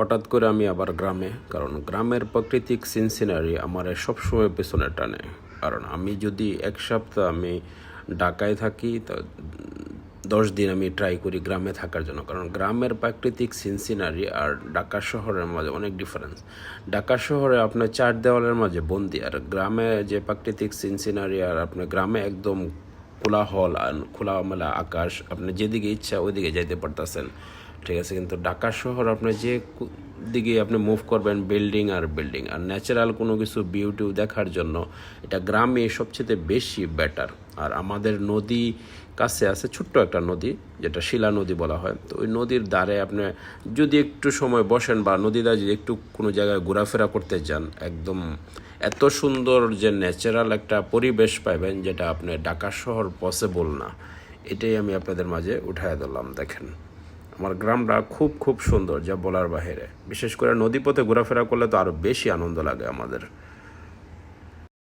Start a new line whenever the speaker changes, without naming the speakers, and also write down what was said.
হঠাৎ করে আমি আবার গ্রামে, কারণ গ্রামের প্রাকৃতিক সিনসিনারি আমার সবসময় পেছনে টানে। কারণ আমি যদি এক সপ্তাহ আমি ঢাকায় থাকি, তো দশ দিন আমি ট্রাই করি গ্রামে থাকার জন্য। কারণ গ্রামের প্রাকৃতিক সিনসিনারি আর ঢাকা শহরের মাঝে অনেক ডিফারেন্স ঢাকা শহরে আপনার চার দেওয়ালের মাঝে বন্দি, আর গ্রামে যে প্রাকৃতিক সিনসিনারি আর আপনার গ্রামে একদম খোলা হল খোলামেলা আকাশ, আপনি যেদিকে ইচ্ছা ওইদিকে যাইতে পারতেছেন। ঠিক আছে, কিন্তু ঢাকা শহর আপনি যে দিকে আপনি মুভ করবেন বিল্ডিং আর বিল্ডিং আর ন্যাচারাল কোনো কিছু বিউটিউ দেখার জন্য, এটা গ্রামে সবচেয়ে বেশি বেটার আর আমাদের নদী কাছে আছে ছোট্ট একটা নদী, যেটা শিলা নদী বলা হয়। তো ওই নদীর ধারে আপনি যদি একটু সময় বসেন বা নদী দ্বারা যদি একটু কোনো জায়গায় ঘোরাফেরা করতে যান, একদম এত সুন্দর যে ন্যাচারাল একটা পরিবেশ পাইবেন যেটা আপনি ঢাকা শহর পসিবল না। এটাই আমি আপনাদের মাঝে উঠায় দিলাম, দেখেন। আমার গ্রামটা খুব খুব সুন্দর যা বলার বাহিরে। বিশেষ করে নদীপথে ঘোরাফেরা করলে তো আরও বেশি আনন্দ লাগে আমাদের।